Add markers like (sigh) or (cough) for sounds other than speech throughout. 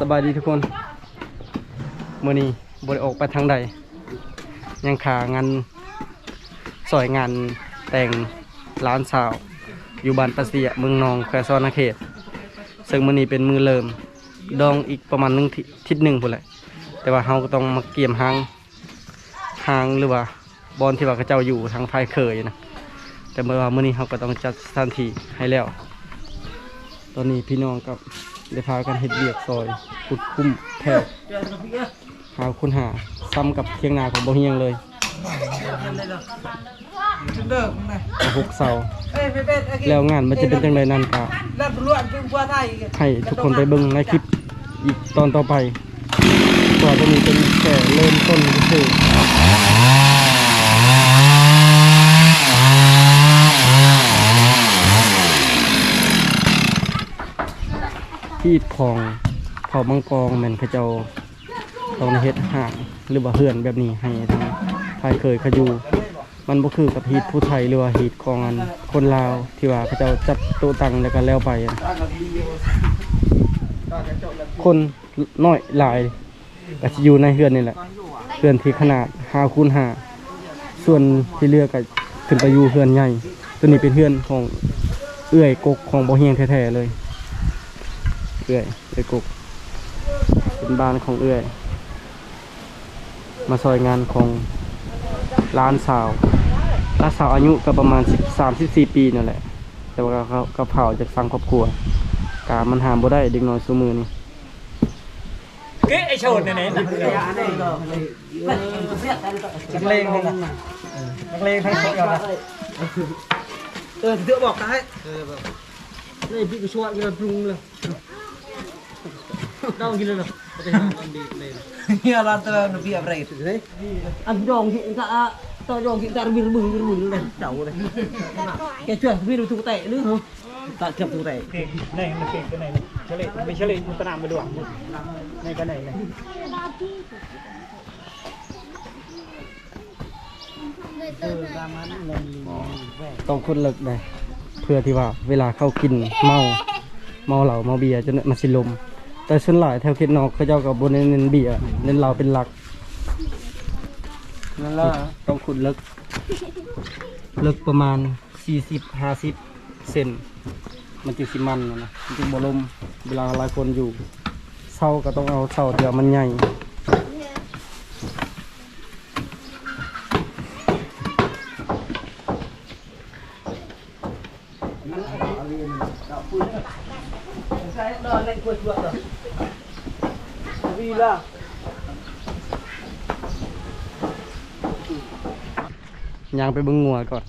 สบายดีทุกคนมื่อนี้บริออกไปทางใด ยังขางานสอยงานแต่งร้านสาว อยู่บ้านปะเสียเมืองนองแควซอนาเขต ซึ่งมื่อนี้เป็นมือเริ่ม ดองอีกประมาณหนึ่งทิทิศหนึ่งพุ่นแหละ แต่ว่าเราก็ต้องมาเกี่ยมหางหางหรือว่าบอลที่ว่าเขาเจ้าอยู่ทางภายเคยนะแต่เมื่อว่ามื่อนี้เราก็ต้องจัดสถานที่ให้แล้ว ตอนนี้พี่น้องกับ ได้พากันเฮ็ดเบียกซอยขุดคุ้มแถวหาคุณหาซ้ำกับเทียงนาของบ่เฮียงเลย Chúng được này. เอาหกเสา Ê, bên bên, ê, kìa. แล้วงานมันจะเป็นจังไดนั่นก็ Lần luận chung qua thay kìa. ให้ทุกคนไปเบิ่งในคลิปอีกตอนต่อไปเพราะว่าตัวนี้เป็นแค่เริ่มต้นคือ ที่ของเผ่ามังกรแม่นเขาเจ้าตองเฮ็ดห่างหรือว่าเฮือนแบบนี้ให้ทางภายเคยขยูมันบ่คือกับฮีตผู้ไทยหรือว่าฮีตของอันคนลาวที่ว่าเขาเจ้าจับต๊ะตังแล้วก็แล้วไป คนน้อยหลายก็จะอยู่ในเฮือนนี่แหละเฮือนที่ขนาดห้าคูณห้าส่วนที่เลือกก็ขึ้นไปอยู่เฮือนใหญ่ ตัวนี้เป็นเฮือนของเอื้อยกกของบ่เฮียงแท้ๆเลย เอื้อยเอื้อยกกเป็นบ้านของเอื้อย มาซอยงานของร้านสาวร้านสาวอายุก็ประมาณ13 14ปีนั่นแหละ แต่ว่าเขาก็เผาจากฟังครอบครัวกามันหามบ่ได้เด็กน้อยซุมือนี่ cái ai sồn này này Chắc lên thôi nè. Chắc lên thay khỏi rồi nè. Ừ, thì tựa bọc cái. này bị cái xoa cái rung lên đau gì lên rồi Nhiều lần tựa nó bị ập rệt. Đấy. anh dòng hiện tại tao dòng hiện tại bị bừng bị bừng lên chậu này cái chuyện bị được tụt tệ nữa không tại chậm tụt tệ này là cái cái này này chơi lệ mình chơi lệ mình ta làm mới được này cái này này ต้องคนเลิกได้เพื่อที่ว่าเวลาเข้ากินเมาเมาเหล้าเมาเบียร์จนมันสิลม แต่ส่วนหลายแถวเขตนอกเขาเจ้าก็บ่เน้นเน้นเบียร์เน้นเหล้าเป็นหลักนั่นแหละต้องขุดเลิกเลิกประมาณ40 50เซนมันจึงสิมันนะนะมันจึงบ่ลมเวลาหลายคนอยู่เศร้าก็ต้องเอาเศร้าเดียวมันใหญ่ đo lên quật quật rồi. Vì là ยางไปบิ่งงัวก่อน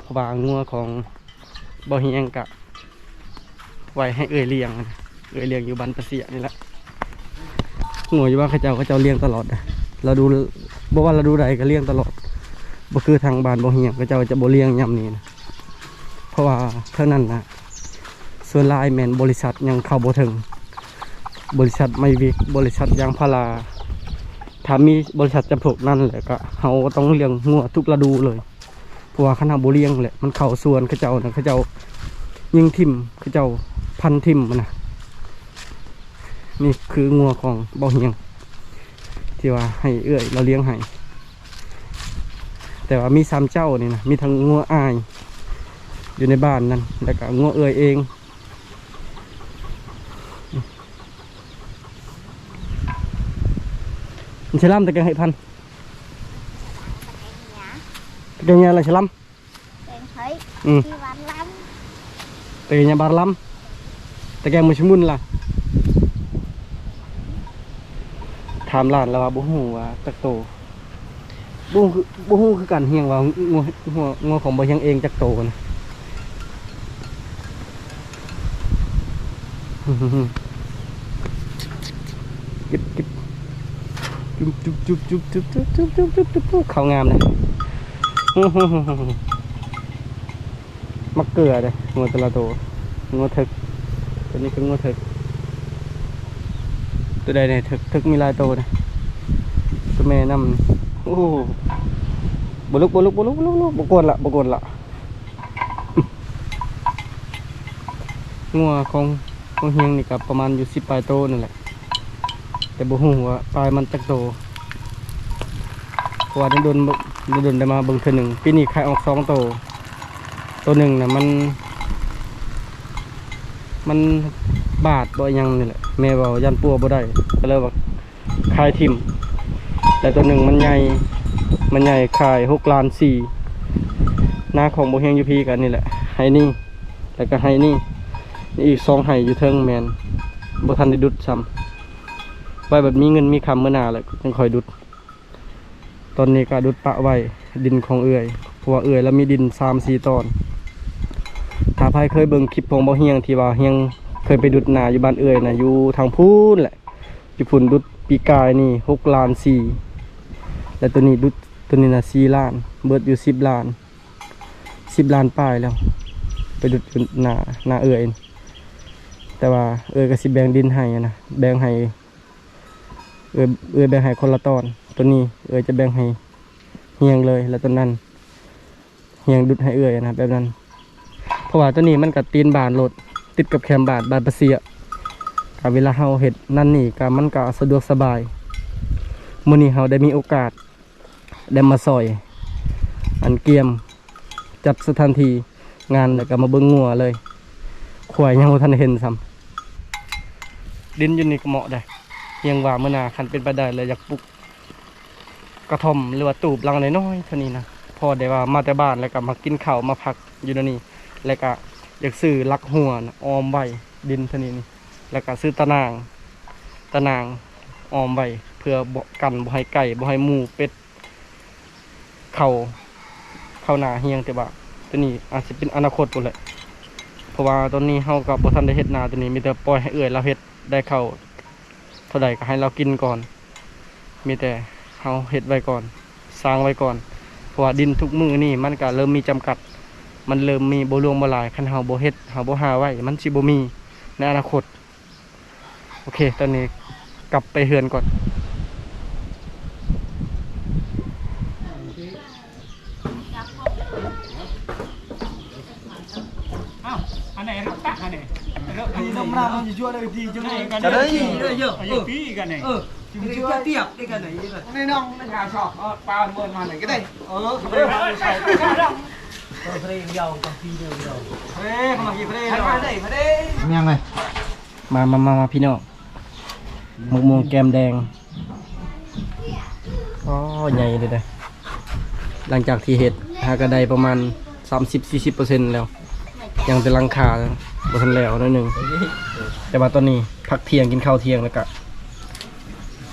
เพราะว่างัวของบ่เฮียงกะไว้ให้เอ่ยเลี้ยง เอ่ยเลี้ยงอยู่บ้านประเสียนี่แหละงัวอยู่บ้านเขาเจ้าเขาเจ้าเลี้ยงตลอดนะเราดูบ่ว่าเราดูใดก็เลี้ยงตลอดบ่คือทางบ้านบ่เฮียงเขาเจ้าจะบ่เลี้ยงยามนี้นะเพราะว่าเท่านั้นนะส่วนลายแมนบริษัทยังเข้าบ่ถึง บริษัทไม่วิกบริษัทยางพาราถ้ามีบริษัทจำพวกนั่นแหละก็เขาต้องเลี้ยงงัวทุกฤดูเลยเพราะว่าขนาดบุเลี้ยงแหละมันเข่าส่วนเขาเจ้านะเขาเจ้ายิงทิมเขาเจ้าพันทิมมันนะนี่คืองัวของเบาเฮียง ที่ว่าให้เอื้อยเราเลี้ยงให้แต่ว่ามีสามเจ้านี่นะมีทั้งงัวอาย อยู่ในบ้านนั่นแล้วก็งัวเอื้อยเอง Selam tak kang pan. Teganya nhà selam. Ừ. Teganya bar lam. sẽ musmun là Tham làn là bố hù và chắc tổ. Bố bố hù cứ cản hiền vào ngô ngô ngô không bao nhiêu yên chắc tổ này. (laughs) กิดกิด จุ๊บจุ๊บจุ๊บจุ๊บจุ๊บจุ๊บจุ๊บจุ๊บจุ๊บจุ๊บจุ๊บเขางามเลยมักเกลือเลยงัวแตละตัวงัวถึก ตัวนี้คืองัวถึก ตัวใดเนี่ยถึกถึกมีลายโตนะตัวแม่นำโอ้โหบลุกบุลุกบุลุกบุลุกบุลุกบุกวนละบุกวนละงัวของพวกเฮียงนี่ก็ประมาณอยู่สิบปลายโตนั่นแหละ แต่บ่ฮู้ว่าปลายมันจักโตเพราะว่าโดนโดนได้มาเบิ่งเทือหนึ่งปีนี้ไข่ออกสองโต ตัวหนึ่งน่ะมัน มันบาดบ่อิหยังนี่แหละแม่เว้ายันปัวบ่ได้ก็เลยว่าคายทิมแต่ตัวหนึ่งมันใหญ่มันใหญ่ขายหกล้านสี่หน้าของโบเฮงยูพีกันนี่แหละไฮนี่แล้วก็ไฮนี่นี่อีกสองไฮอยู่เทิงแมนบ่ทันได้ดุดซ้ำ ไว้แบบมีเงินมีคำเมื่อหนาแล้วยังคอยดุด ตอนนี้ก็ดุดปะไว้ดินของเอื่อยเพราะว่าเอื่อยแล้วมีดินสามสี่ตอน ถ้าใครเคยเบิ่งคลิปของบ่เฮียงที่ว่าเฮียงเคยไปดุดนาอยู่บ้านเอื่อยนะอยู่ทางพูนแหละอยู่พุ่นดุดปีกายนี่หกล้านสี่และตัวนี้ดุดตัวนี้นะสี่ล้าน เบิดอยู่สิบล้านสิบล้านป้ายแล้ว ไปดุดนานาเอื่อยแต่ว่าเอื่อยก็สิแบ่งดินให้นะแบ่งให้ อเอือยแบ่งให้คนละตอน ตัวนี้เอือจะแบ่งให้เฮียงเลยแล้วตัวนั้นเฮียงดุดให้เอื่อยนะแบบนั้น เพราะว่าตัวนี้มันกับตีนบานโหลดติดกับแคมบาดบานประเสียกับเวลาเฮาเห็ดนั่นนี่ก็มันก็สะดวกสบายมื้อนี้เฮาได้มีโอกาสได้มาซอย อันเกียม จัดสถานที่งานแล้วก็มาเบิ่งงัวเลยขวายยังบ่ทันเห็นซ้ำดินอยู่นี่ก็เหมาะได้ ยงว่ามื้อหนาคันเป็นไปได้เลยอยากปลูกกระท่อมหรือว่าตูบลังน้อยๆเท่านี้นะพอได้ว่ามาแต่บ้านแล้วก็มากินข้าวมาพักอยู่ในนี้แล้วก็อยากซื้อลักหัวนะออมไว้ดินเท่านี้นี่แล้วก็ซื้อตะนางตะนางออมไว้เพื่อกันบ่ให้ไก่บ่ให้หมูเป็ดเข้าเข้าหนาเฮียงแต่ว่าตัวนี้อาจจะเป็นอนาคตพุ่นแหละเพราะว่าตอนนี้เฮากับบ่ทันได้เฮ็ดนาตัวนี้มีแต่ปล่อยให้เอื้อยเราเฮ็ดได้เข้า เท่าใดก็ให้เรากินก่อน มีแต่เอาเห็ดไว้ก่อน สร้างไว้ก่อน เพราะว่าดินทุกมือนี่มันก็เริ่มมีจำกัด มันเริ่มมีโบลวงโบลายคันเฮาโบเห็ดเฮาโบ่หาไว้ มันสิบ่มีในอนาคต โอเค ตอนนี้กลับไปเฮือนก่อน อ้าวอันไหนรถตักอันไหน รถ đi năm năm thì chưa đây thì chưa ไหน đây กัน Ở đây อายุปีกันไหน ờ thì chưa tiếp đây cái này rồi đây nong nó gà sọt ba mươi mà này cái đây ờ đây là sai tôi phải dầu còn phi đều dầu đây không mà gì phải đây phải đây phải đây ยังไงมามามามาพี่น้องมะม่วงแกมแดงอ๋อใหญ่เลยนะหลังจากที่เห็ดหากระไดประมาณ 30-40%แล้ว ยังเป็นหลังคา บทันแล้วนิดนึงแต่ว่าตอนนี้พักเที่ยงกินข้าวเที่ยงแล้วก็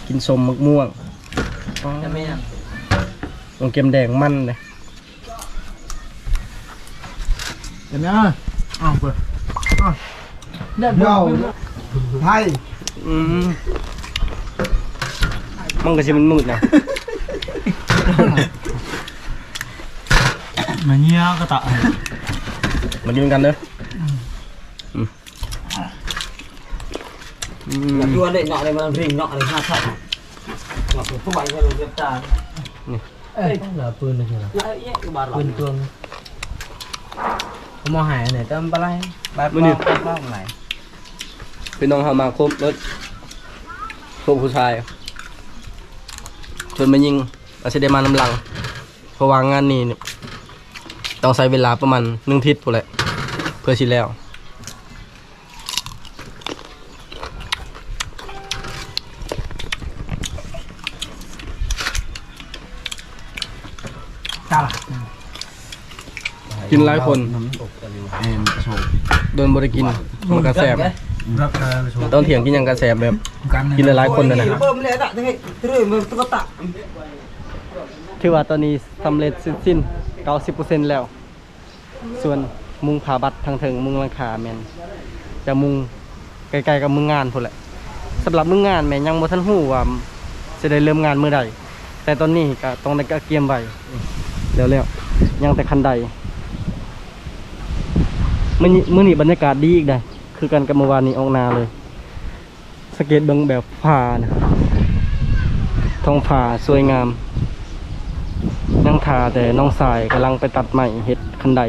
กินสมมะม่วงอ๋อมะม่วงแกมแดงมันเลยเห็นไหมอะอ้าวเปิด dầu thay อืมมันก็จะมันมืดนะมาเงี้ยก็ตะมากินกันเด้ออื อืม chua đây nọ đây mà rình nọ đây ha thật nọ không phải là được ta Ê, là ปืนเลยเหรอ lại nhé cái bà ปืน lỏng ตวงมอหายไหนตั้มปลาไหลบ้านมื้อนี้บ้านบ้านไหนพี่น้องเฮามาครบรถครบผู้ชายชวนมายิงอาจจะได้มานำหลังเพราะว่างานนี้เนี่ยต้องใช้เวลาประมาณหนึ่งทิศพู้นแหละเพื่อสิแล้ว จ้าล่ะกินหลายคนเอ็มโชว์โดนบริกินมันกระแสบรักการโชว์ตอนเถียงกินหยังกระแสบแบบกันกินหลายๆคนนะนะ bơm lên tạ thế này thế rồi mà tôi có tạ ถือว่าตอนนี้สำเร็จสิ้นสิ้น90%แล้ว ส่วนมุงผาบัตรทางเถิงมุงหลังคาแมนจะมุงใกล้ๆกับมุงงานพุ่นแหละสำหรับมุงงานแม่นยังบ่ทันฮู้ว่าจะได้เริ่มงานมื้อใดแต่ตอนนี้ก็ต้องได้ก็เกียมไว้ เดี๋ยวแล้วยังแต่คันใดมื้อนี้มื้อนี้บรรยากาศดีอีกได้คือกันกับเมื่อวานนี้ออกนาเลยสงเกตเบิ่งแบบฟ้านะท้องฟ้าสวยงาม นั่งทาแต่น้องสายกำลังไปตัดใหม่เห็ดคันใด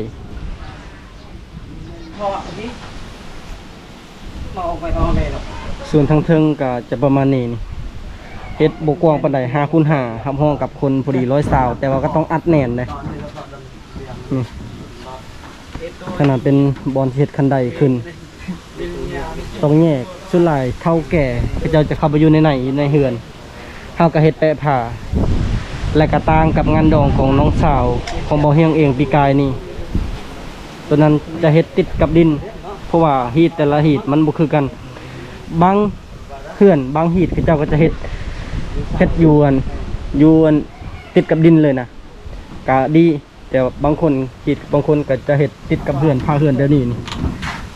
มาออกไปออกเลยหรอกส่วนทางเทิงก็จะประมาณนี้นี่ เฮ็ดบกวางปานใด5คูณ5ครับห้องกับคนพอดีร้อยสาว แต่ว่าก็ต้องอัดแน่นเลยนี่ขนาดเป็นบอลเฮ็ดคันใดขึ้น ต้องแยกสุดหลายเท่าแก่เขาเจ้าจะเข้าไปอยู่ในไหนในเฮือนเฮาก็เฮ็ดแปะผ้าและก็ต่างกับงานดองของน้องสาวของบ่เฮียงเองปีกายนี่ตัวนั้นจะเฮ็ดติดกับดิน เพราะว่าฮีตแต่ละฮีตมันบ่คือกัน บางเพื่อนบางฮีตเขาเจ้าก็จะเฮ็ด เฮ็ดยวนยวนติดกับดินเลยนะกะดี แต่บางคนฮีตบางคนก็จะเฮ็ดติดกับเพื่อนพาเพื่อนเดี๋ยวนี้นี่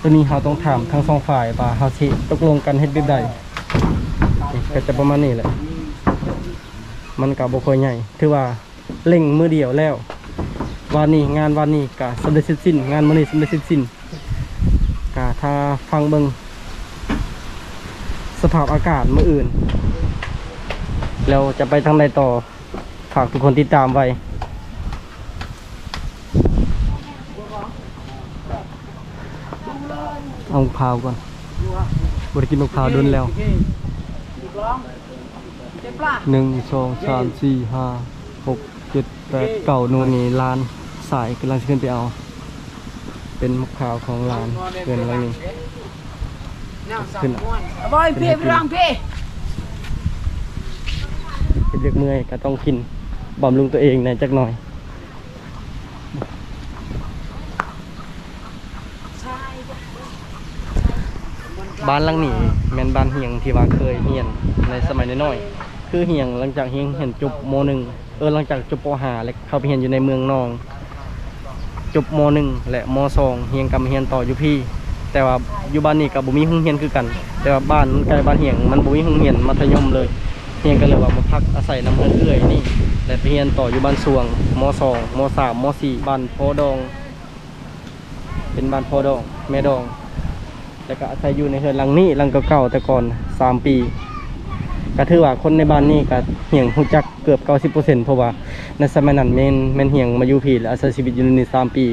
ตัวนี้เราต้องถามทั้งสองฝ่ายว่าเฮาสิตกลงกันเฮ็ดแบบใดนี่ก็จะประมาณนี้แหละ มันก็บ่ค่อยใหญ่ถือว่าเร่งมือเดียวแล้ววันนี้งานวันนี้ก็สำเร็จเสร็จสิ้น งานมื้อนี้สำเร็จเสร็จสิ้นก็ถ้าฟังเบิ่งสภาพอากาศมื้ออื่น แล้วจะไปทางใดต่อ ฝากทุกคนติดตามไว้เอามะพร้าวก่อนบริกินมะพร้าวโดนแล้ว หนึ่งสองสามสี่ห้าหกเจ็ดแปดเก้านู่นนี่ร้านสายกำลังจะขึ้นไปเอา เป็นมะพร้าวของร้านเกินอะไรนี่ขึ้นอะบอยพี่พี่รองพี่ เป็นเด็กเมื่อยก็ต้องกินบำรุงตัวเองในจักหน่อยบ้านหลังนี้แมนบ้านเฮียงที่ว่าเคยเฮียนในสมัยน้อยๆคือเฮียงหลังจากเฮียงเห็นจบโมหนึ่งเออหลังจากจบปหาแล้วเขาไปเฮียนอยู่ในเมืองนอง จบโมหนึ่งและโมสองเฮียงกำเฮียนต่ออยู่พี่ แต่ว่าอยู่บ้านนี้กับบุมีห้องเฮียนคือกัน แต่ว่าบ้านมันใกล้บ้านเฮียงมันบุมีห้องเฮียนมัธยมเลย เฮียงก็เลยว่ามาพักอาศัยน้ำเงินเอื้อยนี่และไปเฮียนต่ออยู่บ้านสวงมสองมสามมสี่บ้านโพดอง เป็นบ้านโพดอง แม่ดอง แล้วก็อาศัยอยู่ในเฮือนหลังนี้หลังเก่าๆแต่ก่อนสามปีก็ถือว่าคนในบ้านนี้ก็เหี่ยงหูจักเกือบเก้าสิบเปอร์เซ็นต์เพราะว่าในสมัยนั้นแม่นแม่นเหี่ยงมาอยู่พีและอาศัยชีวิตอยู่ในนี้สามปี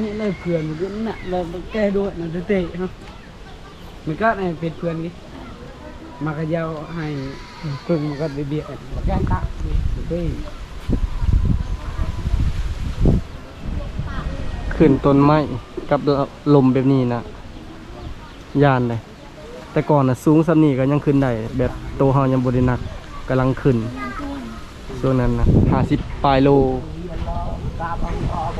นี่เลยเพื่อนมันน่ะเราแก้ด้วยนะเตะเนาะมันก็ในเป็นเพื่อนนี่ มากระยาวให้กึ่งมันก็ไปเบียดแก้ตะเฮ้ยขึ้นต้นไม้กับลมแบบนี้นะยานเลยแต่ก่อนนะสูงสันนี้ก็ยังขึ้นได้แบบโตวเฮายังบรินักกำลังขึ้นช่วงนั้นนะห้าสิบปลายโล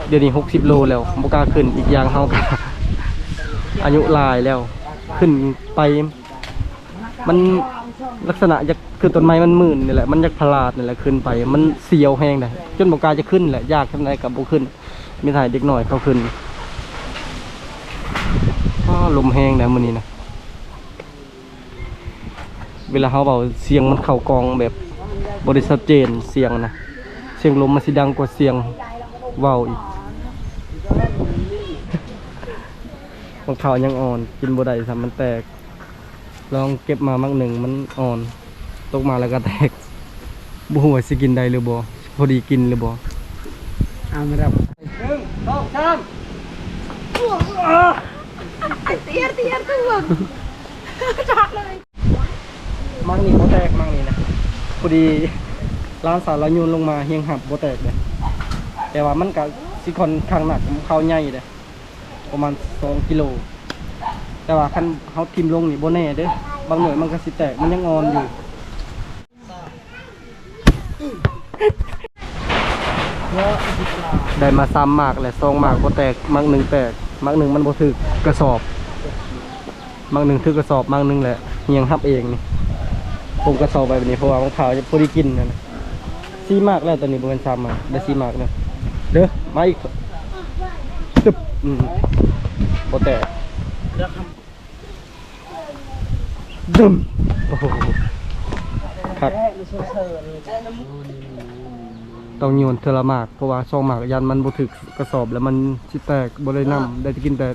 เดี๋ยวนี้หกสิบโลแล้วบกาขึ้นอีกอย่างเฮาก็อายุลายแล้ว ขึ้นไป มันลักษณะจะคือต้นไม้มันมื่นนี่แหละมันอยากพลาดนี่แหละขึ้นไป มันเสียวแห้งเลยจนบกาจะขึ้นแหละยากทำไรกับบุขึ้น มีถ่ายเด็กหน่อยเขาขึ้นอ้อลมแห้งแล้วมื้อนี้นะเวลาเขาเบาเสียงมันเข้ากองแบบบริสัทเจนเสียงนะเสียงลมมันสิดังกว่าเสียงเว้าอีกมันข่ายังอ่อนกินบ่ได้ซ้ำมันแตก ลองเก็บมามักหนึ่งมันอ่อน ตกมาแล้วก็แตกบ่ฮู้ว่าสิกินได้หรือบ่พอดีกินหรือบ่เอามารับ Tiar, tiar tuh. มังนี่บ่แตกมังนี่นะพอดีร้านสารละยูนลงมาเฮียงหับบ่แตกเลยแต่ว่ามันก็สิคอนข้างหนักเขาใหญ่เลยประมาณ2กิโล แต่ว่าคันเฮาทิมลงนี่บ่แน่เด้บางหน่วยมันก็สิแตกมันยังอ่อนอยู่ได้มาซ้ำหมากแหละซองหมากบ่แตกหมากหนึ่งแตกหมากหนึ่งมันบ่ถึกกระสอบหมากหนึ่งถึกกระสอบหมากหนึ่งแหละเฮียงฮับเองนี่ผมกระสอบไปแบบนี้เพราะว่ามะพร้าวจะพอดีกินนะซีมากแล้วตอนนี้บ่แม่นซ้ำมาได้ซีมากแล้วเด้อมาอีกตึบอืมบ่แตก ดึมโอ้โหครับต้องโยนเทอละหมากเพราะว่าซองหมากยันมันบ่ถึกกระสอบแล้วมันสิแตกบ่ได้นำได้จะกินแต่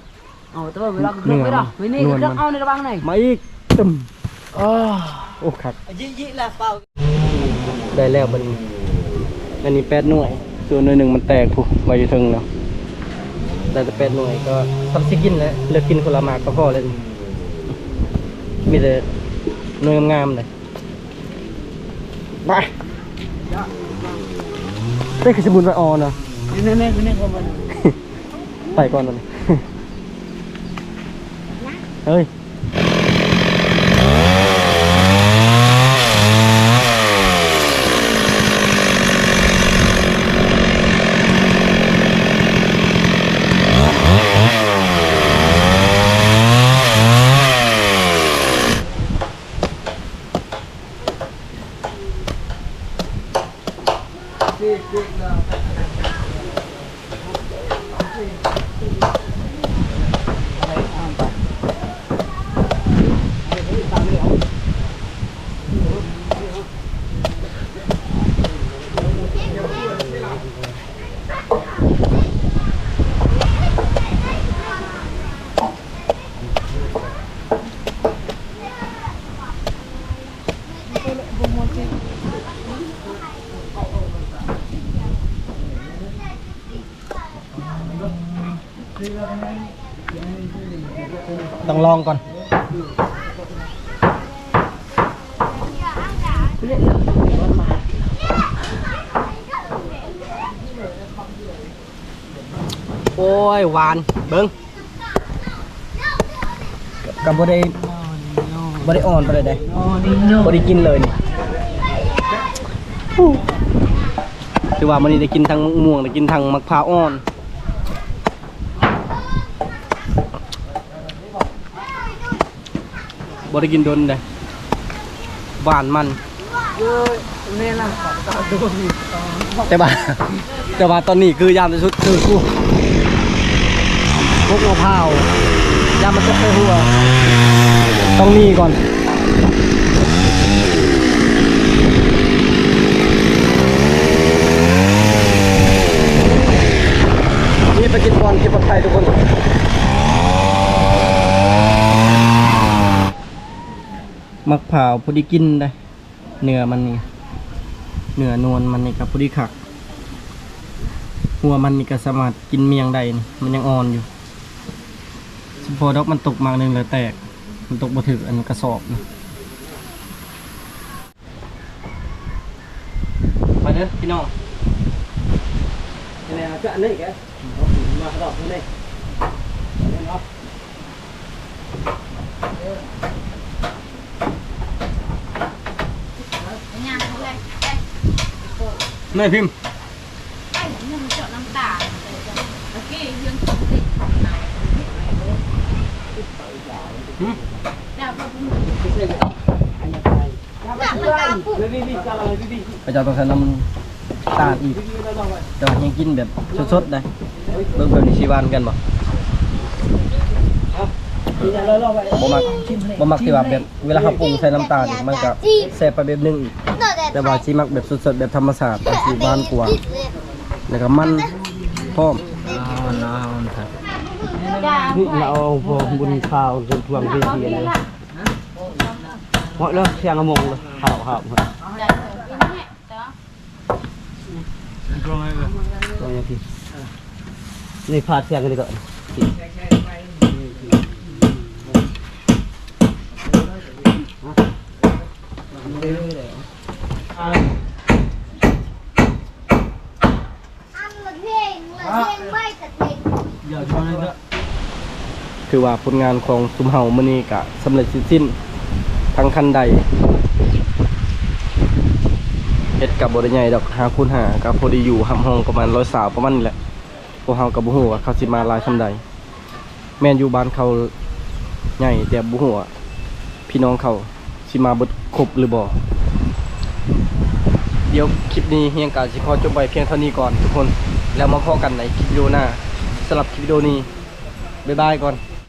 เอาแต่ว่าเวลาเรื่องไม่ได้ไม่นี่เรื่องเอาในระวังหน่อยมาอีกตึมอ้าโอ้คักยิ่งยิ่งละเปล่าได้แล้วบัดนี้อันนี้8หน่วยส่วนหน่วยหนึงมันแตกพุไว้อยู่เทึงแล้วได้แต่8หน่วยก็สับสิกินแล้วเลือกกินคนละหมากก็พอแล้วนี่ มีแต่หน่วยงามๆเลยไปได้คือสมุนไพรออนเนาะนี่นี่นี่ก็มันไปก่อนมันเฮ้ย ต้ องลองก่อนโอ้ยหวานเบิ้งกับบได้บได้อ่อนไปเลยได้อ๋อนี่โน่บได้กินเลยนี่คือว่ามันนี่ได้กินทั้งมะม่วงได้กินทั้งมะพร้าวอ่อน บได้กินโดนเลยหวานมันนี่ล่ะต่อดูนี่แต่ว่าแต่ว่าตอนนี้คือยามที่สุดคือกูพวกมะพร้าวยามมันจะไปหัวต้องนี่ก่อนนี่ไปกินก่อนกินปลอดภัยทุกคน มักเผาวพอดีกินได้เนื้อมันนี่เนื้อนวลมันนี่กับพอดีขัก หัวมันนี่ก็สามารถกินเมียงได้นี่มันยังอ่อนอยู่เฉพาะดอกมันตกมากหนึงเลยแตก มันตกบ่ถึกอันกระสอบนะมาเด้อพี่น้องนี่แหละจะอันนี้แกมาดอกนี่เนาะ แม่พิมพ์ nhưng chọn năm tả ở kia dương không thì Ừ. đào vào vùng ไปเจ้าต้องใส่น้ำตาลอีกแต่ว่ายังกินแบบสดๆได้เบิ่งแบบนี้ชีวานกันบ่บ่มักบ่มักที่ว่าแบบเวลาเขาปรุงใส่น้ำตาลนี่มันก็แซ่บไปแบบนึงอีก แต่ว่าสิมักแบบสดๆแบบธรรมชาติมันสิหวานกว่าแล้วก็มันพร้อมนี่เราพอบุญข้าวจนทวงเวทีเลยเหาะเลยเสียงมงเลยข้าวข้าว đào vào nhẹ đó ตัวนี้พี่นี่พาดเสียงกันดีก่อน ăn là riêng là riêng คือว่าผลงานของซุมเฮามื้อนี้ก็สำเร็จสิ้นทั้งคันใดเฮ็ดกับบ่ได้ใหญ่ดอก5คูณ5ก็พอดีอยู่ห้ำห้องประมาณ100สาวประมาณนี้แหละพวกเฮาก็บ่ฮู้ว่าเขาสิมาลายซำใด แม่นอยู่บ้านเขาใหญ่แต่บ่ฮู้ว่าพี่น้องเขาสิมาเบิดครบหรือบ่ ดี๋ยวคลิปนี้เฮียงกาสิขอจบไปเพียงเท่านี้ก่อนทุกคน แล้วมาพบกันในคลิปวิดีโอหน้าสำหรับคลิปวิดีโอนี้บ๊ายบายก่อน